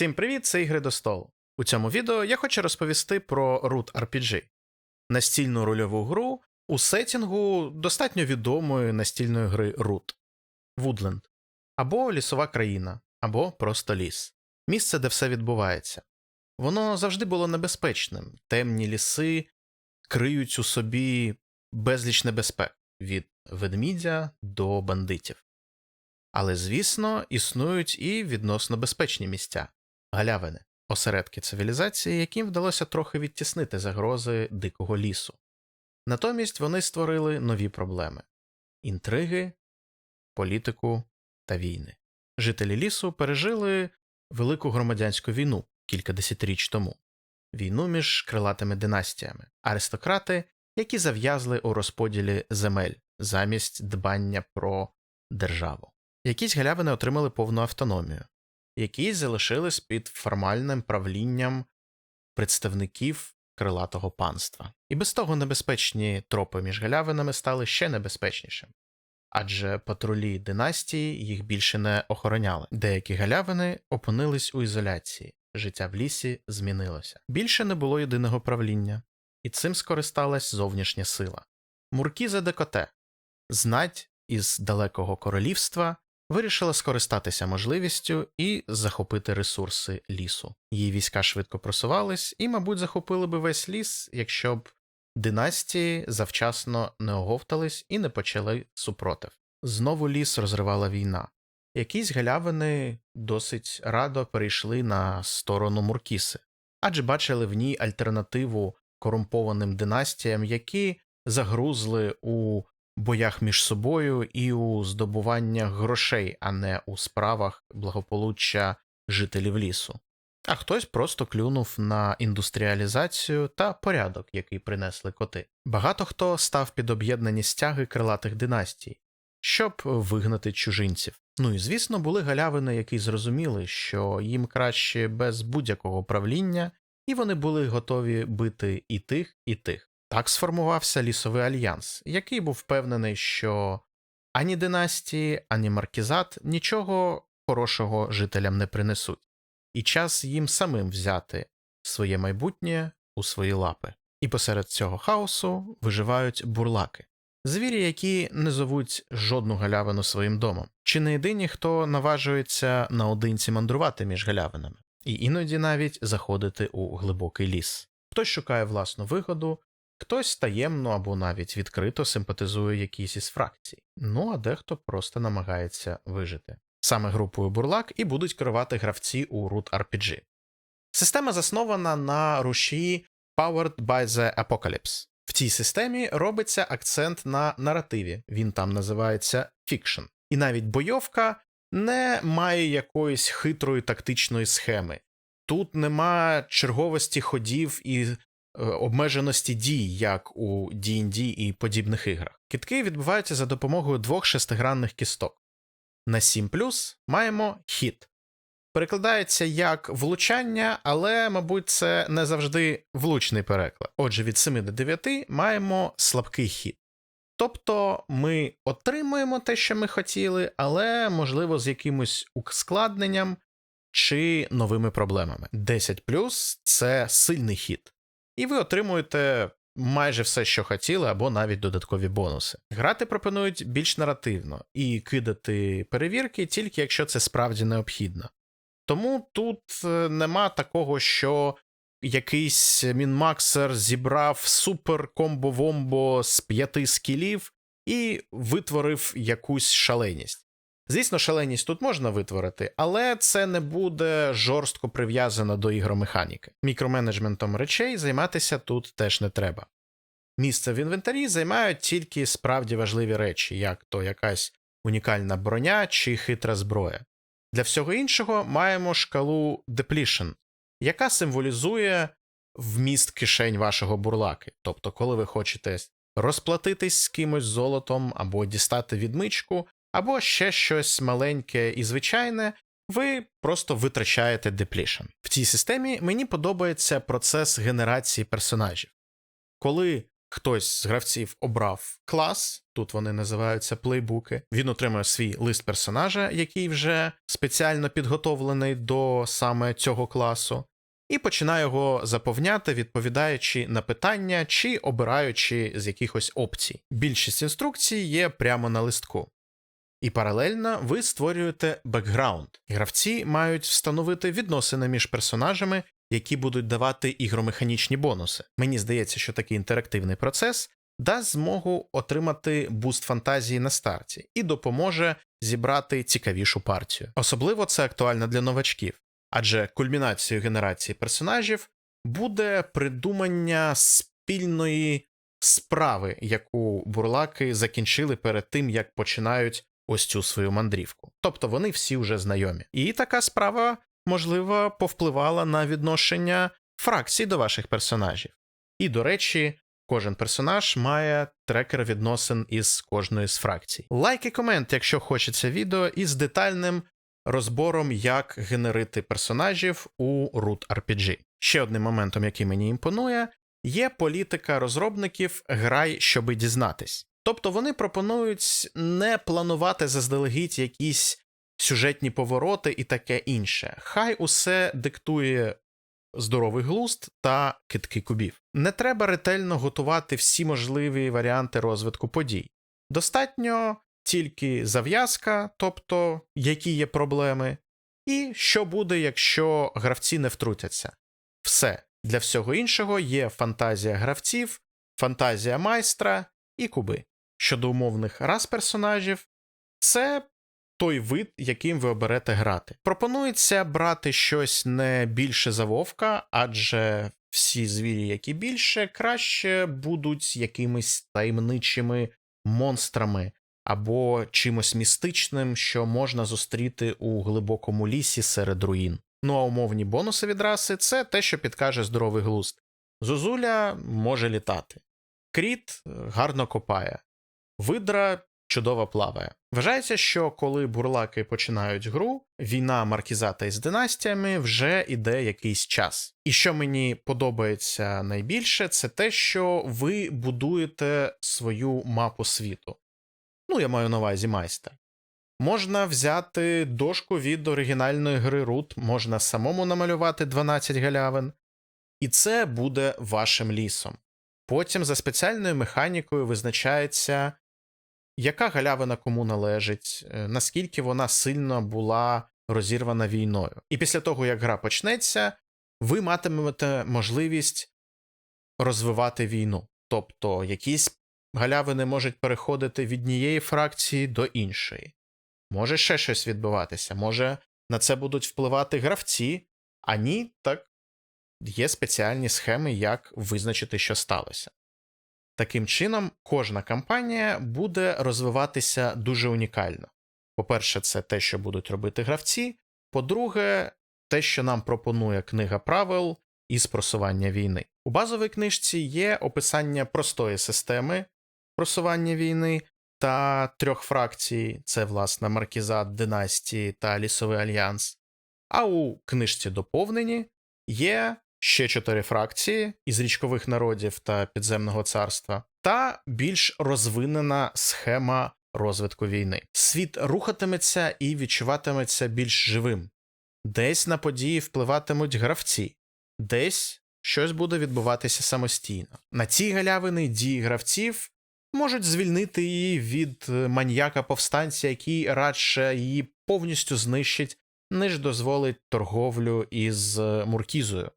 Всім привіт, це ігри до столу. У цьому відео я хочу розповісти про Root RPG настільну рольову гру у сетінгу достатньо відомої настільної гри Root Woodland, або лісова країна, або просто ліс. Місце, де все відбувається. Воно завжди було небезпечним. Темні ліси криють у собі безліч небезпек від ведмідя до бандитів. Але, звісно, існують і відносно безпечні місця галявини, осередки цивілізації, яким вдалося трохи відтіснити загрози дикого лісу. Натомість вони створили нові проблеми інтриги, політику та війни. Жителі лісу пережили велику громадянську війну кілька десятиріч тому війну між крилатими династіями, аристократи, які зав'язли у розподілі земель замість дбання про державу. Якісь галявини отримали повну автономію, якісь залишились під формальним правлінням представників крилатого панства. І без того небезпечні тропи між галявинами стали ще небезпечнішими. Адже патрулі династії їх більше не охороняли. Деякі галявини опинились у ізоляції, життя в лісі змінилося. Більше не було єдиного правління, і цим скористалась зовнішня сила. Муркіза Декоте, знать із далекого королівства, вирішила скористатися можливістю і захопити ресурси лісу. Її війська швидко просувались і, мабуть, захопили би весь ліс, якщо б династії завчасно не оговтались і не почали супротив. Знову ліс розривала війна. Якісь галявини досить радо перейшли на сторону Муркіси, адже бачили в ній альтернативу корумпованим династіям, які загрузли у боях між собою і у здобуваннях грошей, а не у справах благополуччя жителів лісу. А хтось просто клюнув на індустріалізацію та порядок, який принесли коти. Багато хто став під об'єднані стяги крилатих династій, щоб вигнати чужинців. Ну і звісно, були галявини, які зрозуміли, що їм краще без будь-якого правління, і вони були готові бити і тих, і тих. Так сформувався лісовий альянс, який був впевнений, що ані династії, ані маркізат нічого хорошого жителям не принесуть, і час їм самим взяти своє майбутнє у свої лапи. І посеред цього хаосу виживають бурлаки, звірі, які не зовуть жодну галявину своїм домом, чи не єдині, хто наважується наодинці мандрувати між галявинами, і іноді навіть заходити у глибокий ліс. Хтось шукає власну вигоду, Хтось таємно або навіть відкрито симпатизує якійсь із фракцій, ну а дехто просто намагається вижити. Саме групою бурлак і будуть керувати гравці у Root RPG. Система заснована на рушії Powered by the Apocalypse. В цій системі робиться акцент на наративі, він там називається Fiction. І навіть бойовка не має якоїсь хитрої тактичної схеми. Тут нема черговості ходів і обмеженості дій, як у D&D і подібних іграх. Кітки відбуваються за допомогою двох шестигранних кісток. На 7 маємо хіт. Перекладається як влучання, але, мабуть, це не завжди влучний переклад. Отже, від 7 до 9 маємо слабкий хід. Тобто ми отримуємо те, що ми хотіли, але, можливо, з якимось ускладненням чи новими проблемами. 10 це сильний хід і ви отримуєте майже все, що хотіли, або навіть додаткові бонуси. Грати пропонують більш наративно і кидати перевірки тільки якщо це справді необхідно. Тому тут е, нема такого, що якийсь мінмаксер зібрав супер комбо-вомбо з п'яти скілів і витворив якусь шаленість. Звісно, шаленість тут можна витворити, але це не буде жорстко прив'язано до ігромеханіки. Мікроменеджментом речей займатися тут теж не треба. Місце в інвентарі займають тільки справді важливі речі, як то якась унікальна броня чи хитра зброя. Для всього іншого маємо шкалу Depletion, яка символізує вміст кишень вашого бурлаки. Тобто, коли ви хочете розплатитись з кимось золотом або дістати відмичку, або ще щось маленьке і звичайне, ви просто витрачаєте деплішн. В цій системі мені подобається процес генерації персонажів. Коли хтось з гравців обрав клас, тут вони називаються плейбуки. Він отримує свій лист персонажа, який вже спеціально підготовлений до саме цього класу, і починає його заповняти, відповідаючи на питання чи обираючи з якихось опцій. Більшість інструкцій є прямо на листку. І паралельно ви створюєте бекграунд. Гравці мають встановити відносини між персонажами, які будуть давати ігромеханічні бонуси. Мені здається, що такий інтерактивний процес дасть змогу отримати буст фантазії на старті і допоможе зібрати цікавішу партію. Особливо це актуально для новачків, адже кульмінацією генерації персонажів буде придумання спільної справи, яку бурлаки закінчили перед тим, як починають ось цю свою мандрівку. Тобто вони всі вже знайомі. І така справа, можливо, повпливала на відношення фракцій до ваших персонажів. І, до речі, кожен персонаж має трекер відносин із кожної з фракцій. Лайк і комент, якщо хочеться відео, із детальним розбором, як генерити персонажів у Root RPG. Ще одним моментом, який мені імпонує, є політика розробників грай, щоби дізнатись. Тобто вони пропонують не планувати заздалегідь якісь сюжетні повороти і таке інше. Хай усе диктує здоровий глузд та китки кубів. Не треба ретельно готувати всі можливі варіанти розвитку подій. Достатньо тільки зав'язка, тобто які є проблеми, і що буде, якщо гравці не втрутяться. Все для всього іншого є фантазія гравців, фантазія майстра і куби. Щодо умовних рас персонажів, це той вид, яким ви оберете грати. Пропонується брати щось не більше за вовка, адже всі звірі, які більше, краще будуть якимись таємничими монстрами або чимось містичним, що можна зустріти у глибокому лісі серед руїн. Ну а умовні бонуси від раси це те, що підкаже здоровий глузд. Зозуля може літати. Кріт гарно копає. Видра чудово плаває. Вважається, що коли бурлаки починають гру, війна маркізата із династіями вже іде якийсь час. І що мені подобається найбільше, це те, що ви будуєте свою мапу світу. Ну, я маю на увазі майстер. Можна взяти дошку від оригінальної гри Root, можна самому намалювати 12 галявин, і це буде вашим лісом. Потім за спеціальною механікою визначається, яка галявина кому належить, е, наскільки вона сильно була розірвана війною. І після того, як гра почнеться, ви матимете можливість розвивати війну. Тобто якісь галявини можуть переходити від однієї фракції до іншої. Може ще щось відбуватися, може на це будуть впливати гравці, а ні, так є спеціальні схеми, як визначити, що сталося. Таким чином, кожна кампанія буде розвиватися дуже унікально. По-перше, це те, що будуть робити гравці. По-друге, те, що нам пропонує книга правил із просування війни. У базовій книжці є описання простої системи просування війни та трьох фракцій: це, власне, Маркізат, Династії та Лісовий Альянс. А у книжці доповнені є ще чотири фракції із річкових народів та підземного царства, та більш розвинена схема розвитку війни. Світ рухатиметься і відчуватиметься більш живим. Десь на події впливатимуть гравці, десь щось буде відбуватися самостійно. На ці галявини дії гравців можуть звільнити її від маньяка повстанця, який радше її повністю знищить, ніж дозволить торговлю із Муркізою.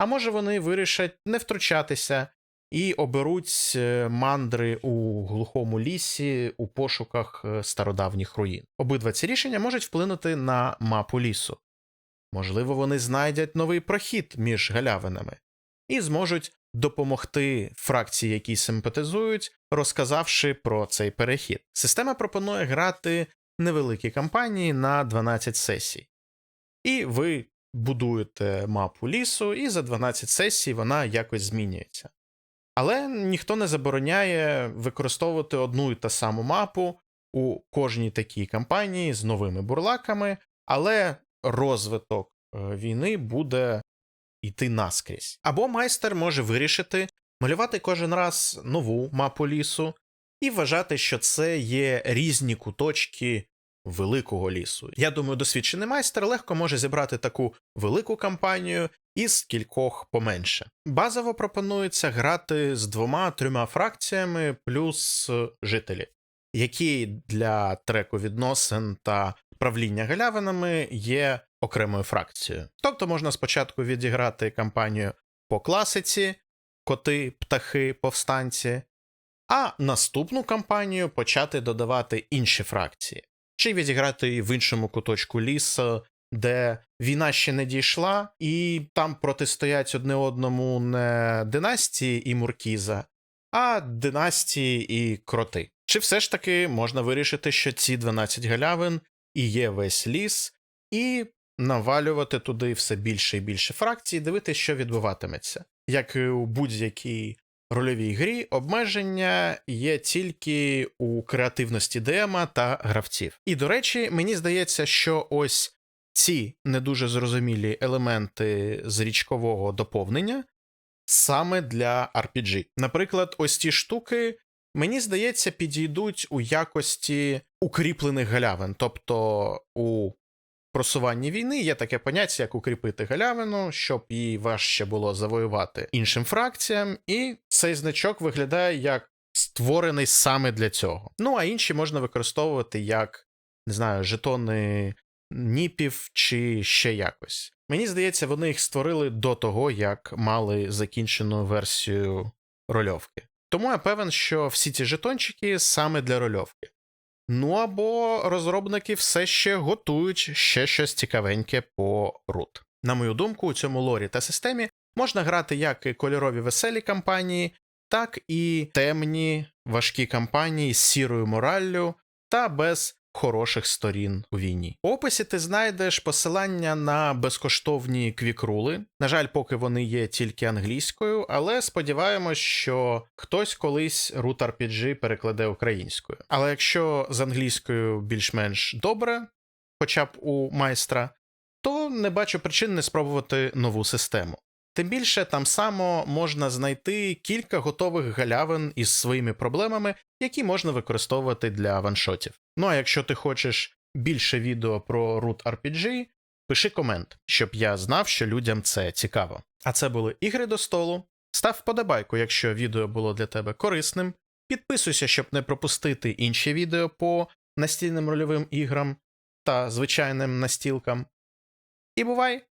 А може вони вирішать не втручатися і оберуть е, мандри у глухому лісі у пошуках е, стародавніх руїн. Обидва ці рішення можуть вплинути на мапу лісу. Можливо, вони знайдять новий прохід між галявинами і зможуть допомогти фракції, які симпатизують, розказавши про цей перехід. Система пропонує грати невеликі кампанії на 12 сесій. І ви будуєте мапу лісу, і за 12 сесій вона якось змінюється. Але ніхто не забороняє використовувати одну і та саму мапу у кожній такій кампанії з новими бурлаками, але розвиток е, війни буде йти наскрізь. Або майстер може вирішити малювати кожен раз нову мапу лісу і вважати, що це є різні куточки великого лісу. Я думаю, досвідчений майстер легко може зібрати таку велику кампанію із кількох поменше. Базово пропонується грати з двома-трьома фракціями плюс е, жителі, які для треку відносин та правління галявинами є окремою фракцією. Тобто можна спочатку відіграти кампанію по класиці, коти, птахи, повстанці, а наступну кампанію почати додавати інші фракції, чи відіграти в іншому куточку лісу, де війна ще не дійшла, і там протистоять одне одному не династії і Муркіза, а династії і кроти. Чи все ж таки можна вирішити, що ці 12 галявин і є весь ліс, і навалювати туди все більше і більше фракцій, дивитися, що відбуватиметься. Як і у будь-якій рольовій грі, обмеження є тільки у креативності ДМа та гравців. І до речі, мені здається, що ось ці не дуже зрозумілі елементи з річкового доповнення саме для RPG. Наприклад, ось ці штуки. Мені здається, підійдуть у якості укріплених галявин. Тобто у просуванні війни є таке поняття, як укріпити галявину, щоб її важче було завоювати іншим фракціям, і цей значок виглядає як створений саме для цього. Ну а інші можна використовувати як, не знаю, жетони ніпів чи ще якось. Мені здається, вони їх створили до того, як мали закінчену версію рольовки. Тому я певен, що всі ці жетончики саме для рольовки. Ну або розробники все ще готують ще щось цікавеньке по рут. На мою думку, у цьому лорі та системі можна грати як кольорові веселі кампанії, так і темні важкі кампанії з сірою мораллю та без хороших сторін у війні. У описі ти знайдеш посилання на безкоштовні квікрули. На жаль, поки вони є тільки англійською, але сподіваємось, що хтось колись Root RPG перекладе українською. Але якщо з англійською більш-менш добре, хоча б у майстра, то не бачу причин не спробувати нову систему. Тим більше там само можна знайти кілька готових галявин із своїми проблемами, які можна використовувати для ваншотів. Ну а якщо ти хочеш більше відео про Root RPG, пиши комент, щоб я знав, що людям це цікаво. А це були ігри до столу. Став вподобайку, якщо відео було для тебе корисним. Підписуйся, щоб не пропустити інші відео по настільним рольовим іграм та звичайним настілкам. І бувай!